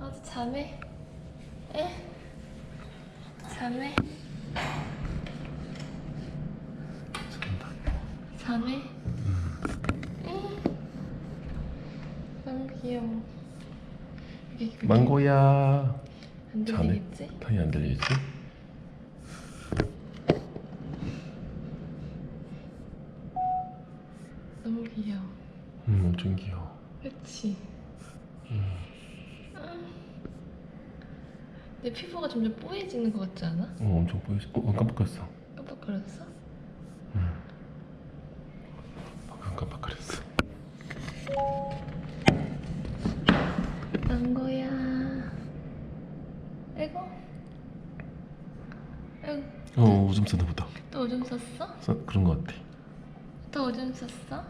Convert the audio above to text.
어디 자매? 에? 자매? 자매? 에? 너무 귀여워. 이게 그렇게 망고야. 안 자매? 들리겠지? 당연히 안 들리지? 너무 귀여워. 음, 엄청 귀여워. 아. 내 피부가 점점 뽀얘지는 것 같지 않아? 어, 엄청 보이지? 어, 어, 깜빡했어. 깜빡거렸어? 방금 깜빡거렸어. 망고야. 아이고. 아이고. 어, 오줌 싸나 보다. 또 오줌 쌌어? 싸, 그런 거 같아. 또 오줌 쌌어?